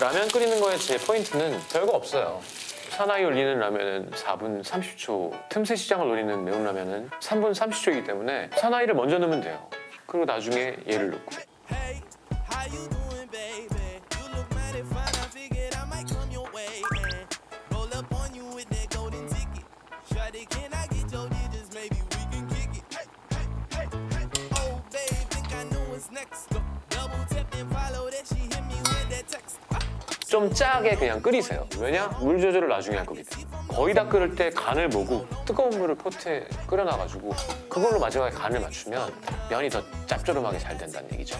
라면 끓이는 거에 제 포인트는 별거 없어요. 사나이 올리는 라면은 4분 30초, 틈새 시장을 노리는 매운 라면은 3분 30초이기 때문에 사나이를 먼저 넣으면 돼요. 그리고 나중에 얘를 넣고. 좀 짜게 그냥 끓이세요. 왜냐? 물 조절을 나중에 할 거기 때문에. 거의 다 끓을 때 간을 보고 뜨거운 물을 포트에 끓여놔가지고 그걸로 마지막에 간을 맞추면 면이 더 짭조름하게 잘 된다는 얘기죠.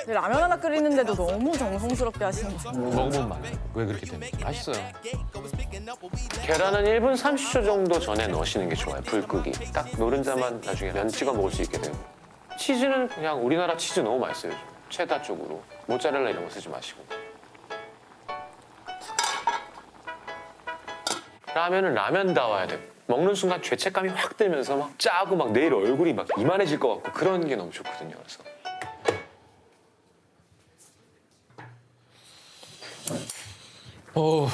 근데 라면 하나 끓이는데도 너무 정성스럽게 하시는 거예요. 먹어보면 말아요. 왜 그렇게 되는지. 맛있어요. 계란은 1분 30초 정도 전에 넣으시는 게 좋아요. 불 끄기. 딱 노른자만 나중에 면 찍어 먹을 수 있게 되고. 치즈는 그냥 우리나라 치즈 너무 맛있어요. 체다 쪽으로. 모짜렐라 이런 거 쓰지 마시고. 라면은 라면다워야 돼요. 먹는 순간 죄책감이 확 들면서 막 짜고 막 내일 얼굴이 막 이만해질 것 같고 그런 게 너무 좋거든요. 그래서. 어.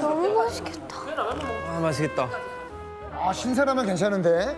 너무 맛있겠다. 아 맛있겠다. 아 신선하면 괜찮은데